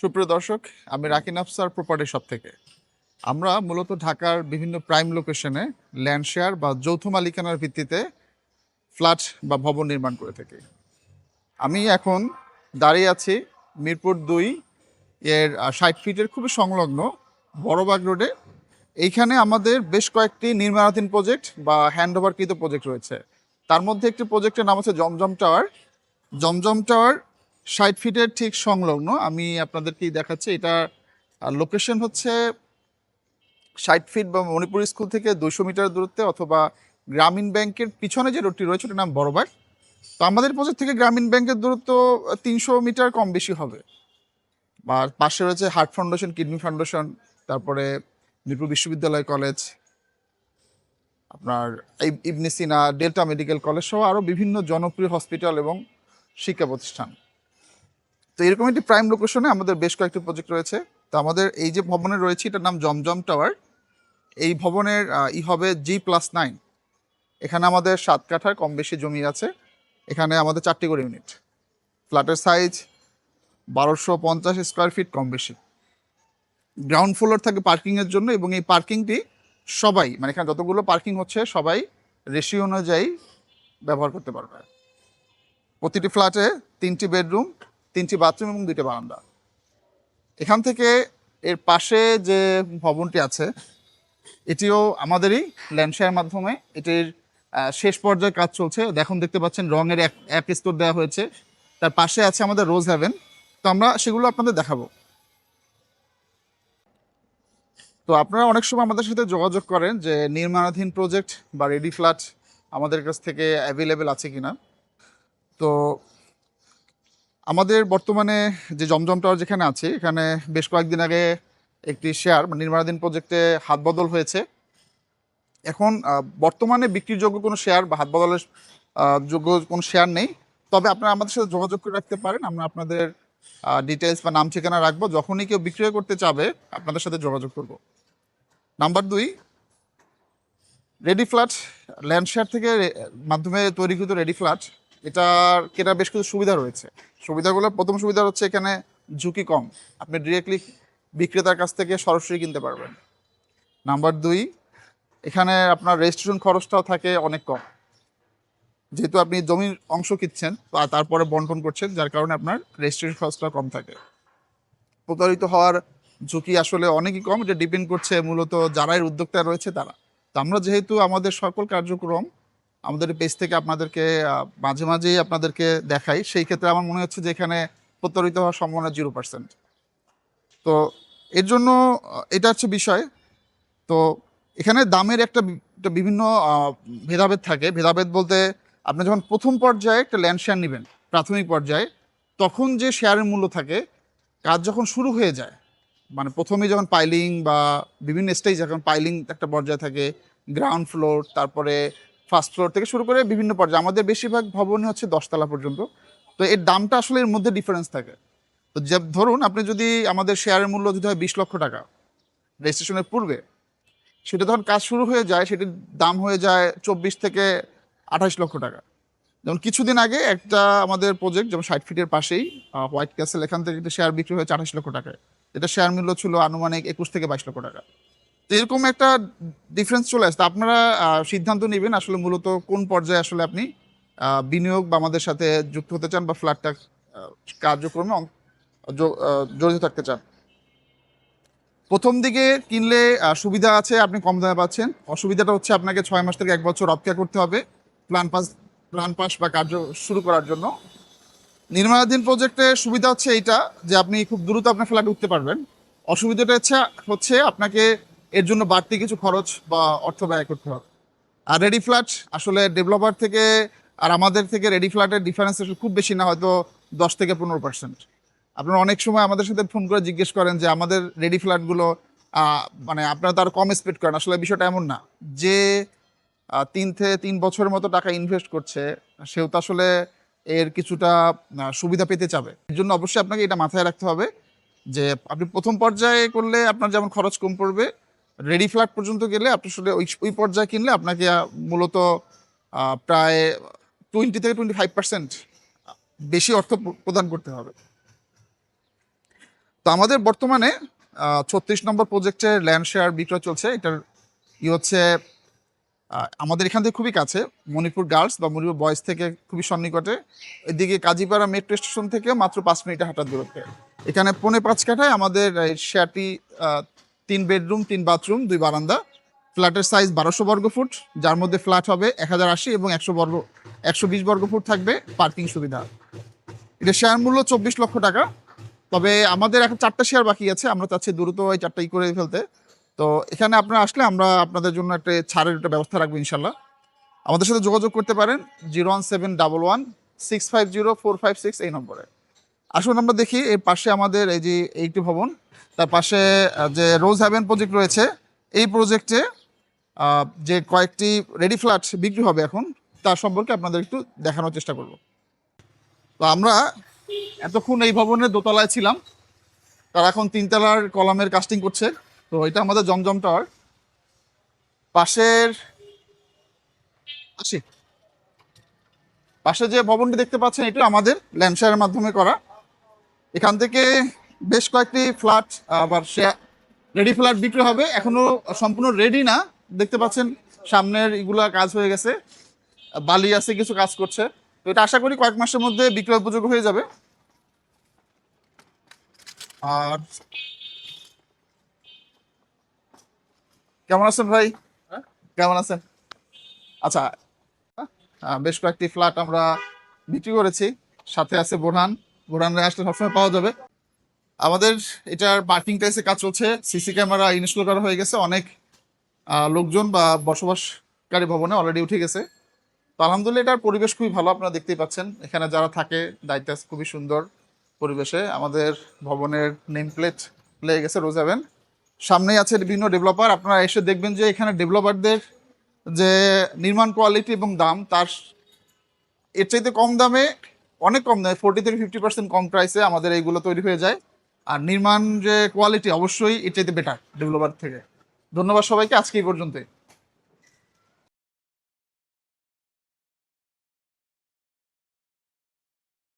সুপ্রিয় দর্শক, আমি রাকিন আফসার প্রপার্টি শপ থেকে আমরা মূলত ঢাকার বিভিন্ন প্রাইম লোকেশনে ল্যান্ড শেয়ার বা যৌথ মালিকানার ভিত্তিতে ফ্ল্যাট বা ভবন নির্মাণ করে থাকি। আমি এখন দাঁড়িয়ে আছি মিরপুর দুই এর ষাট ফিটের খুবই সংলগ্ন বড়বাগ রোডে। এইখানে আমাদের বেশ কয়েকটি নির্মাণাধীন প্রজেক্ট বা হ্যান্ড ওভারকৃত প্রজেক্ট রয়েছে। তার মধ্যে একটি প্রজেক্টের নাম আছে জমজম টাওয়ার। জমজম টাওয়ার ষাট ফিটের ঠিক সংলগ্ন, আমি আপনাদেরকে দেখাচ্ছি, এটা লোকেশন হচ্ছে ষাট ফিট বা মণিপুর স্কুল থেকে দুশো মিটার দূরত্বে অথবা গ্রামীণ ব্যাংকের পিছনে যে রোডটি রয়েছে, ওটার নাম বড়বাগ। তো আমাদের প্রজেক্ট থেকে গ্রামীণ ব্যাংকের দূরত্ব তিনশো মিটার কম বেশি হবে। আর পাশে রয়েছে হার্ট ফাউন্ডেশন, কিডনি ফাউন্ডেশন, তারপরে মিরপুর বিশ্ববিদ্যালয় কলেজ, আপনার ইব- Ibn Sina Delta medical college সহ আরও বিভিন্ন জনপ্রিয় হসপিটাল এবং শিক্ষা প্রতিষ্ঠান। তো এরকম একটি প্রাইম লোকেশনে আমাদের বেশ কয়েকটি প্রজেক্ট রয়েছে। তো আমাদের এই যে ভবনে রয়েছে, এটার নাম জমজম টাওয়ার এই ভবনের ই হবে জি প্লাস নাইন এখানে আমাদের সাত কাঠার কম বেশি জমি আছে। এখানে আমাদের চারটি করে ইউনিট ফ্ল্যাটের সাইজ বারোশো পঞ্চাশ স্কোয়ার ফিট কম বেশি। গ্রাউন্ড ফ্লোর থাকে পার্কিংয়ের জন্য এবং এই পার্কিংটি সবাই মানে এখানে যতগুলো পার্কিং হচ্ছে, সবাই রেশিও অনুযায়ী ব্যবহার করতে পারবে। প্রতিটি ফ্ল্যাটে তিনটি বেডরুম তিনটি বাথরুম এবং দুইটি বারান্দা। এখান থেকে এর পাশে যে ভবনটি আছে, এটিও আমাদেরই ল্যান্ডশেয়ার মাধ্যমে। এটির শেষ পর্যায়ে কাজ চলছে। দেখুন দেখতে পাচ্ছেন রঙের এক স্তর দেওয়া হয়েছে। তার পাশে আছে আমাদের রোজ হ্যাভেন। তো আমরা সেগুলো আপনাদের দেখাবো। তো আপনারা অনেক সময় আমাদের সাথে যোগাযোগ করেন যে নির্মাণাধীন প্রজেক্ট বা রেডি ফ্ল্যাট আমাদের কাছ থেকে অ্যাভেলেবেল আছে কিনা। তো আমাদের বর্তমানে যে জমজম টাওয়ার যেখানে আছে, এখানে বেশ কয়েকদিন আগে একটি শেয়ার বা নির্মাণাধীন প্রজেক্টে হাত বদল হয়েছে। এখন বর্তমানে বিক্রির যোগ্য কোনো শেয়ার বা হাত বদলের যোগ্য কোনো শেয়ার নেই। তবে আপনারা আমাদের সাথে যোগাযোগ করে রাখতে পারেন, আমরা আপনাদের ডিটেলস বা নাম ঠিকানা রাখব। যখনই কেউ বিক্রয় করতে চাবে, আপনাদের সাথে যোগাযোগ করব। নাম্বার দুই রেডি ফ্ল্যাট ল্যান্ড শেয়ার থেকে মাধ্যমে তৈরিকৃত রেডি ফ্ল্যাট এটার কেনার বেশ কিছু সুবিধা রয়েছে। সুবিধাগুলো, প্রথম সুবিধা হচ্ছে এখানে ঝুঁকি কম। আপনি ডিরেক্টলি বিক্রেতার কাছ থেকে সরাসরি কিনতে পারবেন। নাম্বার দুই, এখানে আপনার রেজিস্ট্রেশন খরচটাও থাকে অনেক কম। যেহেতু আপনি জমির অংশ কিনছেন বা তারপরে বন্টন করছেন, যার কারণে আপনার রেজিস্ট্রেশন খরচটা কম থাকে। প্রতারিত হওয়ার ঝুঁকি আসলে অনেকই কম, এটা ডিপেন্ড করছে মূলত যারাই উদ্যোক্তা রয়েছে তারা। তো আমরা যেহেতু আমাদের সকল কার্যক্রম আমাদের পেজ থেকে আপনাদেরকে মাঝে মাঝেই আপনাদেরকে দেখাই। সেই ক্ষেত্রে আমার মনে হচ্ছে যে এখানে প্রতারিত হওয়ার সম্ভাবনা জিরো পার্সেন্ট তো এর জন্য এটা হচ্ছে বিষয়। তো এখানে দামের একটা বিভিন্ন ভেদাভেদ থাকে। ভেদাভেদ বলতে আপনি যখন প্রথম পর্যায়ে একটা ল্যান্ড শেয়ার নেবেন, প্রাথমিক পর্যায়ে, তখন যে শেয়ারের মূল্য থাকে, কাজ যখন শুরু হয়ে যায় মানে প্রথমে যখন পাইলিং বা বিভিন্ন স্টেজ যখন পাইলিং একটা পর্যায়ে থাকে গ্রাউন্ড ফ্লোর তারপরে ফার্স্ট ফ্লোর থেকে শুরু করে বিভিন্ন পর্যায়ে। আমাদের বেশিরভাগ ভবনই হচ্ছে দশতলা পর্যন্ত। তো এর দামটা আসলে এর মধ্যে ডিফারেন্স থাকে। তো যে, ধরুন আপনি যদি আমাদের শেয়ারের মূল্য যদি হয় বিশ লক্ষ টাকা রেজিস্ট্রেশনের পূর্বে, সেটা যখন কাজ শুরু হয়ে যায়, সেটির দাম হয়ে যায় চব্বিশ থেকে আঠাশ লক্ষ টাকা। যেমন কিছুদিন আগে একটা আমাদের প্রজেক্ট যেমন ষাট ফিটের পাশেই হোয়াইট ক্যাসেল এখান থেকে একটা শেয়ার বিক্রি হয়েছে আঠাশ লক্ষ টাকায়। এটা শেয়ার মূল্য ছিল আনুমানিক একুশ থেকে বাইশ লক্ষ টাকা। তো এরকম একটা ডিফারেন্স চলে আসছে তো আপনারা সিদ্ধান্ত নেবেন আসলে মূলত কোন পর্যায়ে আসলে আপনি বিনিয়োগ বা আমাদের সাথে যুক্ত হতে চান বা ফ্ল্যাটটা কার্যক্রমে জড়িত থাকতে চান। প্রথম দিকে কিনলে সুবিধা আছে, আপনি কম দামে পাচ্ছেন। অসুবিধাটা হচ্ছে আপনাকে ছয় মাস থেকে এক বছর অপেক্ষা করতে হবে প্ল্যান পাস প্ল্যান পাস বা কার্য শুরু করার জন্য। নির্মাণাধীন প্রজেক্টে সুবিধা হচ্ছে এইটা যে আপনি খুব দ্রুত আপনার ফ্ল্যাট উঠতে পারবেন। অসুবিধাটা হচ্ছে হচ্ছে আপনাকে এর জন্য বাড়তি কিছু খরচ বা অর্থ ব্যয় করতে হবে। আর রেডি ফ্ল্যাট আসলে ডেভেলপার থেকে আর আমাদের থেকে রেডি ফ্ল্যাটের ডিফারেন্স খুব বেশি না, হয়তো দশ থেকে পনেরো পার্সেন্ট আপনারা অনেক সময় আমাদের সাথে ফোন করে জিজ্ঞেস করেন যে, আমাদের রেডি ফ্ল্যাটগুলো মানে আপনারা তার কম স্পেড করেন। আসলে বিষয়টা এমন না। যে তিন থেকে তিন বছরের মতো টাকা ইনভেস্ট করছে, সেও তো আসলে এর কিছুটা সুবিধা পেতে চাবে। এর জন্য অবশ্যই আপনাকে এটা মাথায় রাখতে হবে যে, আপনি প্রথম পর্যায়ে করলে আপনার যেমন খরচ কম পড়বে রেডি ফ্ল্যাট পর্যন্ত গেলে আপনি আসলে ওই ওই পর্যায়ে কিনলে আপনাকে মূলত প্রায় টোয়েন্টি থেকে টোয়েন্টি ফাইভ পার্সেন্ট বেশি অর্থ প্রদান করতে হবে। তো আমাদের বর্তমানে ছত্রিশ নম্বর প্রজেক্টের ল্যান্ড শেয়ার বিক্রয় চলছে। এটার ই হচ্ছে আমাদের এখান থেকে খুবই কাছে, মণিপুর গার্লস বা মণিপুর বয়েজ থেকে খুবই সন্নিকটে। এদিকে কাজীপাড়া মেট্রো স্টেশন থেকে মাত্র পাঁচ মিনিটে হাঁটার দূরত্বে। এখানে পৌনে পাঁচ কাঠায় আমাদের শেয়ারটি তিন বেডরুম, তিন বাথরুম, দুই বারান্দা। ফ্ল্যাটের সাইজ বারোশো বর্গ ফুট, যার মধ্যে ফ্ল্যাট হবে এক হাজার আশি এবং একশো বর্গ, একশো বিশ বর্গ ফুট থাকবে পার্কিং সুবিধা। এটা শেয়ার মূল্য চব্বিশ লক্ষ টাকা। তবে আমাদের এখন চারটা শেয়ার বাকি আছে, আমরা চাচ্ছি দ্রুত ওই চারটা করে ফেলতে। তো এখানে আপনারা আসলে আমরা আপনাদের জন্য একটা ছাড়ের একটা ব্যবস্থা রাখব ইনশাল্লাহ আমাদের সাথে যোগাযোগ করতে পারেন, zero one seven double one, six five zero, four five six এই নম্বরে। আসুন আমরা দেখি, এর পাশে আমাদের এই যে এইটি ভবন, তার পাশে যে রোজ হ্যাভেন প্রজেক্ট রয়েছে, এই প্রজেক্টে যে কয়েকটি রেডি ফ্ল্যাট বিক্রি হবে এখন, তার সম্পর্কে আপনাদের একটু দেখানোর চেষ্টা করব। তো আমরা এতক্ষণ এই ভবনের দোতলায় ছিলাম, তারা এখন তিনতলার কলামের কাস্টিং করছে, তো এটা আমাদের জমজম টাওয়ার পাশের, আসি। পাশে যে ভবনটি দেখতে পাচ্ছেন, এটা আমাদের ল্যান্ডশেয়ারের মাধ্যমে করা। এখান থেকে বেশ কয়েকটি ফ্ল্যাট আবার রেডি ফ্ল্যাট বিক্রি হবে। এখনও সম্পূর্ণ রেডি না। দেখতে পাচ্ছেন সামনের এগুলা কাজ হয়ে গেছে। বালি আছে কিছু কাজ করছে। তো এটা আশা করি কয়েক মাসের মধ্যে বিক্রয় উপযোগ হয়ে যাবে। আর কেমন আছেন ভাই? কেমন আছেন? আচ্ছা বেশ কয়েকটি ফ্ল্যাট আমরা বিক্রি করেছি। সাথে আছে বোরহান। বোরহানরা আসলে সবসময় পাওয়া যাবে। আমাদের এটার পার্কিং টাইসে কাজ চলছে। সিসি ক্যামেরা ইনস্টল করা হয়ে গেছে। অনেক লোকজন বা বসবাসকারী ভবনে অলরেডি উঠে গেছে। তো আলহামদুলিল্লাহ এটার পরিবেশ খুবই ভালো, আপনারা দেখতেই পাচ্ছেন। এখানে যারা থাকে, দায়িত্ব খুবই সুন্দর পরিবেশে। আমাদের ভবনের নেম প্লেট লেগে গেছে রোজ হ্যাভেন সামনেই আছে বিভিন্ন ডেভেলপার আপনারা এসে দেখবেন যে এখানে ডেভেলপারদের যে নির্মাণ কোয়ালিটি এবং দাম, তার, এর চাইতে কম দামে অনেক কম দামে ফোর্টি থেকে ফিফটি পার্সেন্ট কম প্রাইসে আমাদের এইগুলো তৈরি হয়ে যায়। আর নির্মাণ যে কোয়ালিটি অবশ্যই এর চাইতে বেটার ডেভেলপার থেকে। ধন্যবাদ সবাইকে, আজকে এই পর্যন্তই।